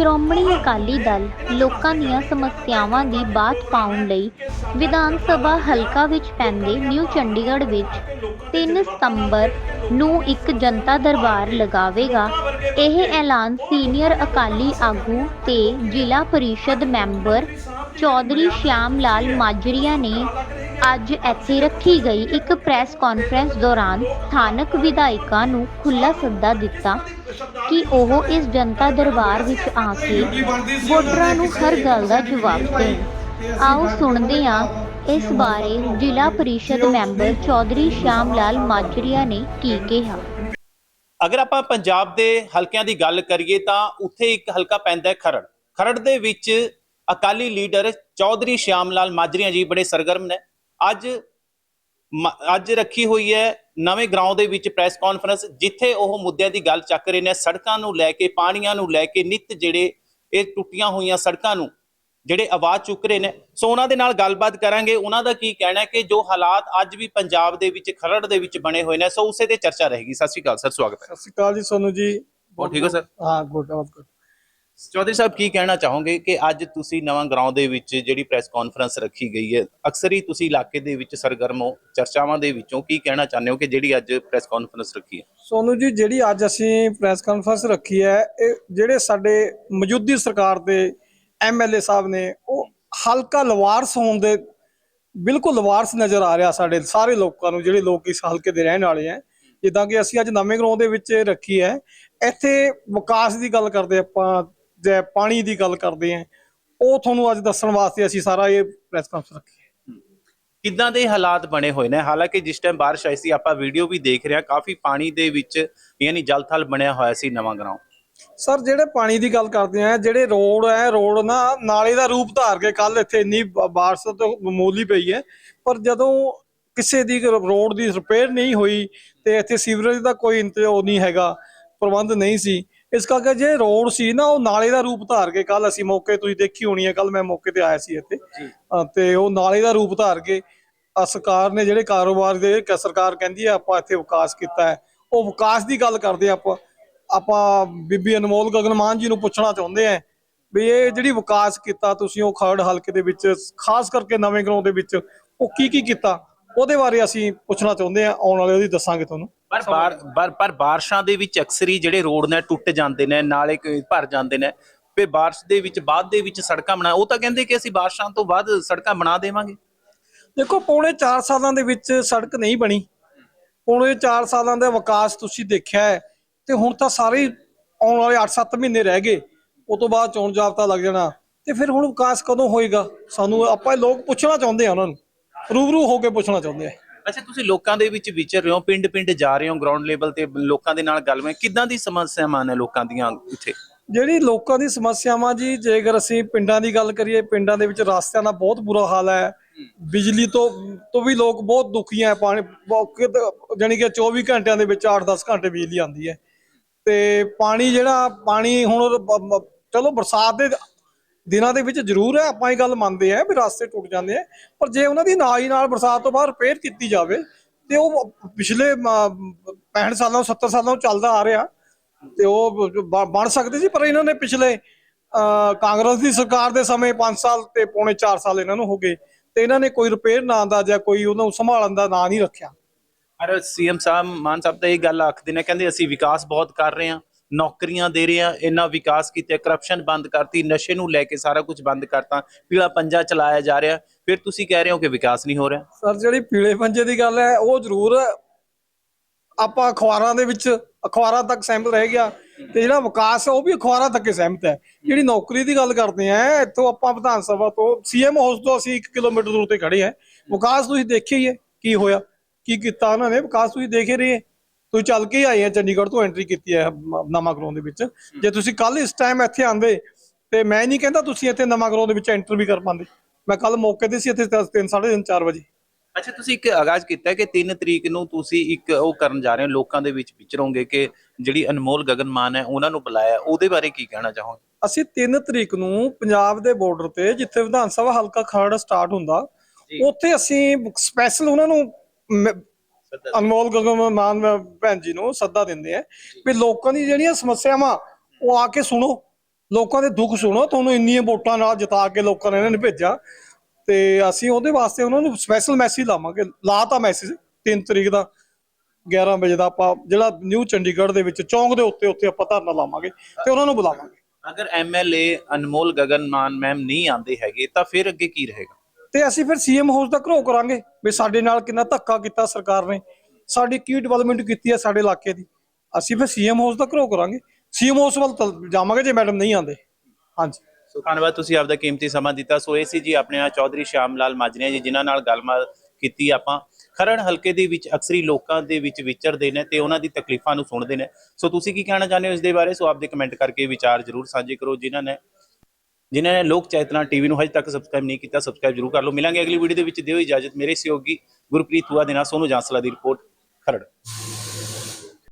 ਸ਼੍ਰੋਮਣੀ ਅਕਾਲੀ ਦਲ ਲੋਕਾਂ ਦੀਆਂ ਸਮੱਸਿਆਵਾਂ ਦੀ ਬਾਤ ਪਾਉਣ ਲਈ ਵਿਧਾਨ ਸਭਾ ਹਲਕਾ ਵਿੱਚ ਪੈਂਦੇ ਨਿਊ ਚੰਡੀਗੜ੍ਹ ਵਿੱਚ 3 ਸਤੰਬਰ ਨੂੰ ਇੱਕ ਜਨਤਾ ਦਰਬਾਰ ਲਗਾਵੇਗਾ। ਇਹ ਐਲਾਨ ਸੀਨੀਅਰ ਅਕਾਲੀ ਆਗੂ ਤੇ ਜ਼ਿਲ੍ਹਾ ਪਰਿਸ਼ਦ ਮੈਂਬਰ ਚੌਧਰੀ ਸ਼ਿਆਮ ਲਾਲ ਮਾਜਰੀਆ ਨੇ ਅੱਜ ਇੱਥੇ ਰੱਖੀ ਗਈ ਇੱਕ ਪ੍ਰੈਸ ਕਾਨਫਰੰਸ ਦੌਰਾਨ ਸਥਾਨਕ ਵਿਧਾਇਕਾਂ ਨੂੰ ਖੁੱਲ੍ਹਾ ਸੱਦਾ ਦਿੱਤਾ ਕਿ ਉਹ ਇਸ ਜਨਤਾ ਦਰਬਾਰ ਵਿੱਚ ਆ ਕੇ ਵੋਟਰਾਂ ਨੂੰ ਹਰ ਗੱਲ ਦਾ ਜਵਾਬ ਦੇਣ। ਆਓ ਸੁਣਦੇ ਹਾਂ। ਇਸ ਬਾਰੇ ਜ਼ਿਲ੍ਹਾ ਪਰਿਸ਼ਦ ਮੈਂਬਰ ਚੌਧਰੀ ਸ਼ਿਆਮ ਲਾਲ ਮਾਜਰੀਆ ਨੇ ਕੀ ਕਿਹਾ। ਅਗਰ ਆਪਾਂ ਪੰਜਾਬ ਦੇ ਹਲਕਿਆਂ ਦੀ ਗੱਲ ਕਰੀਏ ਤਾਂ ਉੱਥੇ ਇੱਕ ਹਲਕਾ ਪੈਂਦਾ ਹੈ ਖਰੜ। ਖਰੜ ਦੇ ਵਿੱਚ ਅਕਾਲੀ ਲੀਡਰ ਚੌਧਰੀ ਸ਼ਾਮ ਲਾਲ ਮਾਜਰੀਆ ਜੀ ਬੜੇ ਸਰਗਰਮ ਨੇ। ਅੱਜ ਅੱਜ ਰੱਖੀ ਹੋਈ ਹੈ ਨਵੇਂ ਗਰਾਊਂਡ ਦੇ ਵਿੱਚ ਪ੍ਰੈਸ ਕਾਨਫਰੰਸ ਜਿੱਥੇ ਉਹ ਮੁੱਦਿਆਂ ਦੀ ਗੱਲ ਚੱਕ ਰਹੇ ਨੇ ਸੜਕਾਂ ਨੂੰ ਲੈ ਕੇ ਪਾਣੀਆਂ ਨੂੰ ਲੈ ਕੇ ਨਿਤ ਜਿਹੜੇ ਇਹ ਟੁੱਟੀਆਂ ਹੋਈਆਂ ਸੜਕਾਂ ਨੂੰ ਜਿਹੜੇ ਆਵਾਜ਼ ਚੁੱਕ ਰਹੇ ਨੇ। ਸੋ ਉਹਨਾਂ ਦੇ ਨਾਲ ਗੱਲਬਾਤ ਕਰਾਂਗੇ। ਉਹਨਾਂ ਦਾ ਕੀ ਕਹਿਣਾ ਹੈ ਕਿ ਜੋ ਹਾਲਾਤ ਅੱਜ ਵੀ ਪੰਜਾਬ ਦੇ ਵਿੱਚ ਖਰੜ ਦੇ ਵਿੱਚ ਬਣੇ ਹੋਏ ਨੇ ਸੋ ਉਸੇ ਤੇ ਚਰਚਾ ਰਹੇਗੀ। ਸਤਿ ਸ਼੍ਰੀ ਅਕਾਲ ਸਰ ਸਵਾਗਤ ਹੈ। ਸਤਿ ਸ਼੍ਰੀ ਅਕਾਲ ਜੀ ਸੋਨੂ ਜੀ। ਹੋਰ ਠੀਕ ਹੋ ਸਰ? ਹਾਂ ਗੁੱਡ ਬਹੁਤ ਗੁੱਡ ਚੌਧਰੀ ਸਾਹਿਬ, ਕੀ ਕਹਿਣਾ ਚਾਹੋਗੇ ਕਿ ਅੱਜ ਤੁਸੀਂ ਨਵਾਂ ਗਰਾਉਂ ਦੇ ਵਿੱਚ ਜਿਹੜੀ ਪ੍ਰੈਸ ਕਾਨਫਰੰਸ ਰੱਖੀ ਗਈ ਹੈ, ਅਕਸਰ ਹੀ ਤੁਸੀਂ ਇਲਾਕੇ ਦੇ ਵਿੱਚ ਸਰਗਰਮ ਹੋ, ਚਰਚਾਵਾਂ ਦੇ ਵਿੱਚੋਂ ਕੀ ਕਹਿਣਾ ਚਾਹੁੰਦੇ ਹੋ ਕਿ ਜਿਹੜੀ ਅੱਜ ਪ੍ਰੈਸ ਕਾਨਫਰੰਸ ਰੱਖੀ ਹੈ? ਸੋਨੂ ਜੀ, ਜਿਹੜੀ ਅੱਜ ਅਸੀਂ ਪ੍ਰੈਸ ਕਾਨਫਰੰਸ ਰੱਖੀ ਹੈ, ਇਹ ਜਿਹੜੇ ਸਾਡੇ ਮੌਜੂਦੀ ਸਰਕਾਰ ਦੇ ਐਮਐਲਏ ਸਾਹਿਬ ਨੇ, ਉਹ ਹਲਕਾ ਲਵਾਰਸ ਹੋਣ ਦੇ ਬਿਲਕੁਲ ਲਵਾਰਸ ਨਜ਼ਰ ਆ ਰਿਹਾ ਸਾਡੇ ਸਾਰੇ ਲੋਕਾਂ ਨੂੰ, ਜਿਹੜੇ ਲੋਕ ਇਸ ਹਲਕੇ ਦੇ ਰਹਿਣ ਵਾਲੇ ਹੈ। ਜਿੱਦਾਂ ਕਿ ਅਸੀਂ ਅੱਜ ਨਵੇਂ ਗਰਾਉਂ ਦੇ ਵਿੱਚ ਰੱਖੀ ਹੈ, ਇੱਥੇ ਵਿਕਾਸ ਦੀ ਗੱਲ ਕਰਦੇ ਆਪਾਂ ਜੇ ਪਾਣੀ ਦੀ ਗੱਲ ਕਰਦੇ ਹਾਂ ਉਹ ਤੁਹਾਨੂੰ ਅੱਜ ਦੱਸਣ ਵਾਸਤੇ ਅਸੀਂ ਸਾਰਾ ਇਹ ਪ੍ਰੈਸ ਕਾਨਫਰੰਸ ਰੱਖੀ ਹੈ। ਕਿੱਦਾਂ ਦੇ ਹਾਲਾਤ ਬਣੇ ਹੋਏ ਨੇ? ਹਾਲਾਂਕਿ ਜਿਸ ਟਾਈਮ ਬਾਰਿਸ਼ ਆਈ ਸੀ ਆਪਾਂ ਵੀਡੀਓ ਵੀ ਦੇਖ ਰਹੇ ਹਾਂ ਕਾਫੀ ਪਾਣੀ ਦੇ ਵਿੱਚ ਯਾਨੀ ਜਲ ਥਲ ਬਣਿਆ ਹੋਇਆ ਸੀ ਨਵਾਂ ਗਰਾਊਂਡ ਸਰ ਜਿਹੜੇ ਪਾਣੀ ਦੀ ਗੱਲ ਕਰਦੇ ਆ ਜਿਹੜੇ ਰੋਡ ਹੈ ਰੋਡ ਨਾ ਨਾਲੇ ਦਾ ਰੂਪ ਧਾਰ ਕੇ ਕੱਲ ਇੱਥੇ ਇੰਨੀ ਬਾਰਿਸ਼ ਤੋਂ ਮਾਮੂਲੀ ਪਈ ਹੈ ਪਰ ਜਦੋਂ ਕਿਸੇ ਦੀ ਰੋਡ ਦੀ ਰਿਪੇਅਰ ਨਹੀਂ ਹੋਈ ਤੇ ਇੱਥੇ ਸੀਵਰੇਜ ਦਾ ਕੋਈ ਇੰਤਜ਼ਾਮ ਨਹੀਂ ਹੈਗਾ ਪ੍ਰਬੰਧ ਨਹੀਂ ਸੀ ਇਸ ਕਰਕੇ ਜੇ ਰੋਡ ਸੀ ਨਾ ਉਹ ਨਾਲੇ ਦਾ ਰੂਪ ਧਾਰ ਕੇ ਕੱਲ ਅਸੀਂ ਮੌਕੇ ਤੁਸੀਂ ਦੇਖੀ ਹੋਣੀ ਹੈ ਕੱਲ ਮੈਂ ਮੌਕੇ ਤੇ ਆਇਆ ਸੀ ਇੱਥੇ। ਅ, ਤੇ ਉਹ ਨਾਲੇ ਦਾ ਰੂਪ ਧਾਰ ਕੇ ਅ, ਸਰਕਾਰ ਨੇ ਜਿਹੜੇ ਕਾਰੋਬਾਰ ਦੇ ਕ- ਸਰਕਾਰ ਕਹਿੰਦੀ ਹੈ ਆਪਾਂ ਇੱਥੇ ਵਿਕਾਸ ਕੀਤਾ ਹੈ। ਉਹ ਵਿਕਾਸ ਦੀ ਗੱਲ ਕਰਦੇ ਹਾਂ ਆਪਾਂ। ਆਪਾਂ ਬੀਬੀ ਅਨਮੋਲ ਗਗਨਮਾਨ ਜੀ ਨੂੰ ਪੁੱਛਣਾ ਚਾਹੁੰਦੇ ਆ ਵੀ ਇਹ ਜਿਹੜੀ ਵਿਕਾਸ ਕੀਤਾ ਤੁਸੀਂ ਉਹ ਖਰੜ ਹਲਕੇ ਦੇ ਵਿੱਚ ਖਾਸ ਕਰਕੇ ਨਵੇਂ ਗਰਾਊਂਡ ਦੇ ਵਿੱਚ ਉਹ ਕੀ ਕੀ ਕੀਤਾ? ਉਹਦੇ ਬਾਰੇ ਅਸੀਂ ਪੁੱਛਣਾ ਚਾਹੁੰਦੇ ਆ ਆਉਣ ਵਾਲੇ ਉਹਦੀ ਦੱਸਾਂਗੇ ਤੁਹਾਨੂੰ। ਪਰ ਬਾਰ ਪਰ ਪਰ ਬਾਰਿਸ਼ਾਂ ਦੇ ਵਿੱਚ ਅਕਸਰ ਹੀ ਜਿਹੜੇ ਰੋਡ ਨੇ ਟੁੱਟ ਜਾਂਦੇ ਨੇ ਨਾਲੇ ਭਰ ਜਾਂਦੇ ਨੇ। ਤੇ ਬਾਰਿਸ਼ ਦੇ ਵਿੱਚ ਬਾਅਦ ਦੇ ਵਿੱਚ ਸੜਕਾਂ ਬਣਾ ਉਹ ਤਾਂ ਕਹਿੰਦੇ ਕਿ ਅਸੀਂ ਬਾਰਿਸ਼ਾਂ ਤੋਂ ਬਾਅਦ ਸੜਕਾਂ ਬਣਾ ਦੇਵਾਂਗੇ। ਦੇਖੋ ਪੌਣੇ 4 ਸਾਲਾਂ ਦੇ ਵਿੱਚ ਸੜਕ ਨਹੀਂ ਬਣੀ। ਪੌਣੇ 4 ਸਾਲਾਂ ਦਾ ਵਿਕਾਸ ਤੁਸੀਂ ਦੇਖਿਆ ਹੈ ਤੇ ਹੁਣ ਤਾਂ ਸਾਰੇ ਆਉਣ ਵਾਲੇ 8-7 ਮਹੀਨੇ ਰਹਿ ਗਏ। ਉਸ ਤੋਂ ਬਾਅਦ ਚੋਣ ਜਾਬਤਾ ਲੱਗ ਜਾਣਾ। ਤੇ ਫਿਰ ਹੁਣ ਵਿਕਾਸ ਕਦੋਂ ਹੋਏਗਾ? ਸਾਨੂੰ ਆਪਾਂ ਲੋਕ ਪੁੱਛਣਾ ਚਾਹੁੰਦੇ ਆ ਉਹਨਾਂ ਨੂੰ। ਰੂਬਰੂ ਹੋ ਕੇ ਪੁੱਛਣਾ ਚਾਹੁੰਦੇ ਆ। ਅੱਛਾ, ਤੁਸੀਂ ਲੋਕਾਂ ਦੇ ਵਿੱਚ ਵਿਚਰ ਰਹੇ ਹੋ ਪਿੰਡ ਪਿੰਡ ਜਾ ਰਹੇ ਹੋ ਗਰਾਊਂਡ ਲੈਵਲ ਤੇ ਲੋਕਾਂ ਦੇ ਨਾਲ ਗੱਲਬਾਤ ਕਿੱਦਾਂ ਦੀ ਸਮੱਸਿਆਵਾਂ ਨੇ ਲੋਕਾਂ ਦੀਆਂ ਇੱਥੇ? ਜਿਹੜੀ ਲੋਕਾਂ ਦੀ ਸਮੱਸਿਆਵਾਂ ਜੀ, ਜੇਕਰ ਅਸੀਂ ਪਿੰਡਾਂ ਦੀ ਗੱਲ ਕਰੀਏ, ਪਿੰਡਾਂ ਦੇ ਵਿੱਚ ਰਸਤਿਆਂ ਦਾ ਬਹੁਤ ਬੁਰਾ ਹਾਲ ਹੈ। ਬਿਜਲੀ ਤੋਂ ਤੋਂ ਵੀ ਲੋਕ ਬਹੁਤ ਦੁਖੀ ਹੈ, ਪਾਣੀ ਜਾਨੀ ਕਿ 24 ਘੰਟਿਆਂ ਦੇ ਵਿੱਚ 8-10 ਘੰਟੇ ਬਿਜਲੀ ਆਉਂਦੀ ਹੈ। ਤੇ ਪਾਣੀ ਜਿਹੜਾ, ਪਾਣੀ ਹੁਣ ਚਲੋ ਬਰਸਾਤ ਦੇ ਦਿਨਾਂ ਦੇ ਵਿੱਚ ਜ਼ਰੂਰ ਹੈ, ਆਪਾਂ ਇਹ ਗੱਲ ਮੰਨਦੇ ਆ ਵੀ ਰਸਤੇ ਟੁੱਟ ਜਾਂਦੇ ਆ, ਪਰ ਜੇ ਉਹਨਾਂ ਦੀ ਨਾਲ ਹੀ ਨਾਲ ਬਰਸਾਤ ਤੋਂ ਬਾਅਦ ਰਿਪੇਅਰ ਕੀਤੀ ਜਾਵੇ, ਤੇ ਉਹ ਪਿਛਲੇ ਮ- 65 ਸਾਲਾਂ 70 ਸਾਲਾਂ ਤੋਂ ਚੱਲਦਾ ਆ ਰਿਹਾ, ਤੇ ਉਹ ਬਣ ਸਕਦੇ ਸੀ, ਪਰ ਇਹਨਾਂ ਨੇ ਪਿਛਲੇ ਕਾਂਗਰਸ ਦੀ ਸਰਕਾਰ ਦੇ ਸਮੇਂ 5 ਸਾਲ ਤੇ ਪੌਣੇ 4 ਸਾਲ ਇਹਨਾਂ ਨੂੰ ਹੋ ਗਏ, ਤੇ ਇਹਨਾਂ ਨੇ ਕੋਈ ਰਿਪੇਅਰ ਨਾਂ ਦਾ ਜਾਂ ਕੋਈ ਉਹਨਾਂ ਨੂੰ ਸੰਭਾਲਣ ਦਾ ਨਾਂ ਨਹੀਂ ਰੱਖਿਆ। ਪਰ ਸੀਐਮ ਸਾਹਿਬ, ਮਾਨ ਸਾਹਿਬ ਤਾਂ ਇਹ ਗੱਲ ਆਖਦੇ ਨੇ, ਕਹਿੰਦੇ ਅਸੀਂ ਵਿਕਾਸ ਬਹੁਤ ਕਰ ਰਹੇ ਹਾਂ ਨੌਕਰੀਆਂ ਦੇ ਰਿਹਾ ਇੰਨਾ ਵਿਕਾਸ ਕੀਤਾ ਕਰਪਸ਼ਨ ਬੰਦ ਕਰਤੀ, ਨਸ਼ੇ ਨੂੰ ਲੈ ਕੇ ਸਾਰਾ ਕੁਝ ਬੰਦ ਕਰਤਾ, ਪੀਲਾ ਪੰਜਾ ਚਲਾਇਆ ਜਾ ਰਿਹਾ। ਫਿਰ ਤੁਸੀਂ ਕਹਿ ਰਹੇ ਹੋ ਕਿ ਵਿਕਾਸ ਨਹੀਂ ਹੋ ਰਿਹਾ। ਸਰ, ਜਿਹੜੀ ਪੀਲੇ ਪੰਜੇ ਦੀ ਗੱਲ ਹੈ, ਉਹ ਜ਼ਰੂਰ ਆਪਾਂ ਅਖਬਾਰਾਂ ਦੇ ਵਿੱਚ, ਅਖਬਾਰਾਂ ਤੱਕ ਸਹਿਮਤ ਰਹਿ ਗਿਆ। ਤੇ ਜਿਹੜਾ ਵਿਕਾਸ ਹੈ, ਉਹ ਵੀ ਅਖਬਾਰਾਂ ਤੱਕ ਹੀ ਸਹਿਮਤ ਹੈ। ਜਿਹੜੀ ਨੌਕਰੀ ਦੀ ਗੱਲ ਕਰਦੇ ਆ ਇੱਥੋਂ ਆਪਾਂ ਵਿਧਾਨ ਸਭਾ ਤੋਂ ਸੀਐਮ ਹਾਊਸ ਤੋਂ ਅਸੀਂ 1 ਕਿਲੋਮੀਟਰ ਦੂਰ ਤੇ ਖੜੇ ਆ ਵਿਕਾਸ ਤੁਸੀਂ ਦੇਖਿਆ ਹੀ ਹੈ, ਕੀ ਹੋਇਆ, ਕੀ ਕੀਤਾ ਉਹਨਾਂ ਨੇ। ਵਿਕਾਸ ਤੁਸੀਂ ਦੇਖ ਹੀ। ਰਹੇ ਤੁਸੀਂ ਚੱਲ ਕੇ ਆਏ ਆ ਚੰਡੀਗੜ੍ਹ ਤੋਂ ਐਂਟਰੀ ਕੀਤੀ ਹੈ ਨਵਾਂ ਗਰਾਊਂਡ ਦੇ ਵਿੱਚ। ਜੇ ਤੁਸੀਂ ਕੱਲ ਇਸ ਟਾਈਮ ਇੱਥੇ ਆਂਦੇ ਤੇ ਮੈਂ ਨਹੀਂ ਕਹਿੰਦਾ ਤੁਸੀਂ ਇੱਥੇ ਨਵਾਂ ਗਰਾਊਂਡ ਦੇ ਵਿੱਚ ਐਂਟਰ ਵੀ ਕਰ ਪਾਉਂਦੇ। ਮੈਂ ਕੱਲ ਮੌਕੇ ਤੇ ਸੀ ਇੱਥੇ 3 3:30 4 ਵਜੇ। ਅੱਛਾ ਤੁਸੀਂ ਇੱਕ ਆਗਾਜ਼ ਕੀਤਾ ਕਿ 3 ਤਰੀਕ ਨੂੰ ਤੁਸੀਂ ਇੱਕ ਉਹ ਕਰਨ ਜਾ ਰਹੇ ਹੋ ਲੋਕਾਂ ਦੇ ਵਿੱਚ ਵਿਚਰੋਗੇ ਕਿ ਜਿਹੜੀ ਅਨਮੋਲ ਗਗਨ ਮਾਨ ਹੈ ਉਹਨਾਂ ਨੂੰ ਬੁਲਾਇਆ। ਉਹਦੇ ਬਾਰੇ ਕੀ ਕਹਿਣਾ ਚਾਹੋਗੇ? ਅਸੀਂ 3 ਤਰੀਕ ਨੂੰ ਪੰਜਾਬ ਦੇ ਬਾਰਡਰ ਤੇ ਜਿੱਥੇ ਵਿਧਾਨ ਸਭਾ ਹਲਕਾ ਖਰੜ ਸਟਾਰਟ ਹੁੰਦਾ। ਉੱਥੇ ਅਸੀਂ ਸਪੈਸ਼ਲ ਉਹਨਾਂ ਨੂੰ ਅਨਮੋਲ ਗਗਨ ਮਾਨ ਭੈਣ ਜੀ ਨੂੰ ਸੱਦਾ ਦਿੰਦੇ ਆ ਵੀ ਲੋਕਾਂ ਦੀ ਜਿਹੜੀਆਂ ਸਮੱਸਿਆਵਾਂ ਉਹ ਆ ਕੇ ਸੁਣੋ। ਲੋਕਾਂ ਦੇ ਦੁੱਖ ਸੁਣੋ। ਤੁਹਾਨੂੰ ਇੰਨੀਆਂ ਵੋਟਾਂ ਨਾਲ ਜਿਤਾ ਕੇ ਲੋਕਾਂ ਨੇ ਇਹਨਾਂ ਨੂੰ ਭੇਜਿਆ। ਤੇ ਅਸੀਂ ਉਹਦੇ ਵਾਸਤੇ ਉਹਨਾਂ ਨੂੰ ਸਪੈਸ਼ਲ ਮੈਸੇਜ ਲਾਵਾਂਗੇ। ਲਾਤਾ ਮੈਸੇਜ 3 ਤਰੀਕ ਦਾ 11 ਵਜੇ ਦਾ ਆਪਾਂ ਜਿਹੜਾ ਨਿਊ ਚੰਡੀਗੜ੍ਹ ਦੇ ਵਿੱਚ ਚੌਂਕ ਦੇ ਉੱਤੇ ਉੱਤੇ ਆਪਾਂ ਧਰਨਾ ਲਾਵਾਂਗੇ ਤੇ ਉਹਨਾਂ ਨੂੰ ਬੁਲਾਵਾਂਗੇ। ਅਗਰ ਐਮਐਲਏ ਅਨਮੋਲ ਗਗਨ ਮਾਨ ਮੈਮ ਨਹੀਂ ਆਉਂਦੇ ਹੈਗੇ ਤਾਂ ਫਿਰ ਅੱਗੇ ਕੀ ਰਹੇਗਾ? ਤੇ ਅਸੀਂ ਫਿਰ ਸੀਐਮ ਹਾਊਸ ਦਾ ਘਰੋ ਕਰਾਂਗੇ ਵੀ ਸਾਡੇ ਨਾਲ ਕਿੰਨਾ ਧੱਕਾ ਕੀਤਾ ਸਰਕਾਰ ਨੇ। ਸਾਡੀ ਕੀ ਡਿਵੈਲਪਮੈਂਟ ਕੀਤੀ ਹੈ ਸਾਡੇ ਇਲਾਕੇ ਦੀ। ਅਸੀਂ ਫਿਰ ਸੀਐਮ ਹਾਊਸ ਦਾ ਘਰੋ ਕਰਾਂਗੇ। ਸੀਐਮ ਹਾਊਸ ਵੱਲ ਜਾਵਾਂਗੇ ਜੇ ਮੈਡਮ ਨਹੀਂ ਆਉਂਦੇ। ਹਾਂਜੀ। ਸੋ ਧੰਨਵਾਦ, ਤੁਸੀਂ ਆਪਦਾ ਕੀਮਤੀ ਸਮਾਂ ਦਿੱਤਾ। ਸੋ ਇਹ ਸੀ ਜੀ ਆਪਣੇ ਨਾਲ ਚੌਧਰੀ ਸ਼ਾਮ ਲਾਲ ਮਾਜਰੀਆ ਜੀ, ਜਿਨ੍ਹਾਂ ਨਾਲ ਗੱਲਬਾਤ ਕੀਤੀ ਆਪਾਂ। ਖਰੜ ਹਲਕੇ ਦੇ ਵਿੱਚ ਅਕਸਰੀ ਲੋਕਾਂ ਦੇ ਵਿੱਚ ਵਿਚਰਦੇ ਨੇ ਤੇ ਉਹਨਾਂ ਦੀ ਤਕਲੀਫਾਂ ਨੂੰ ਸੁਣਦੇ ਨੇ। ਸੋ ਤੁਸੀਂ ਕੀ ਕਹਿਣਾ ਚਾਹੁੰਦੇ ਹੋ ਇਸ ਦੇ ਬਾਰੇ? ਸੋ ਆਪਦੇ ਕਮੈਂਟ ਕਰਕੇ ਵਿਚਾਰ ਜ਼ਰੂਰ ਸਾਂਝੇ ਕਰੋ ਜਿਨ੍ਹਾਂ ਨੇ ਜਿਨ੍ਹਾਂ ਨੇ ਲੋਕ ਚੇਤਨਾ ਟੀਵੀ ਨੂੰ ਹਜੇ ਤੱਕ ਸਬਸਕ੍ਰਾਈਬ ਨਹੀਂ ਕੀਤਾ ਸਬਸਕ੍ਰਾਈਬ ਜ਼ਰੂਰ ਕਰ ਲਓ। ਮਿਲਾਂਗੇ ਅਗਲੀ ਵੀਡੀਓ ਦੇ ਵਿੱਚ। ਦਿਓ ਇਜਾਜ਼ਤ। ਮੇਰੇ ਸਹਿਯੋਗੀ ਗੁਰਪ੍ਰੀਤ ਹੁਆ ਦੇ ਨਾਲ ਸੋਨੂ ਜਾਂਸਲਾ ਦੀ ਰਿਪੋਰਟ ਖਰੜ।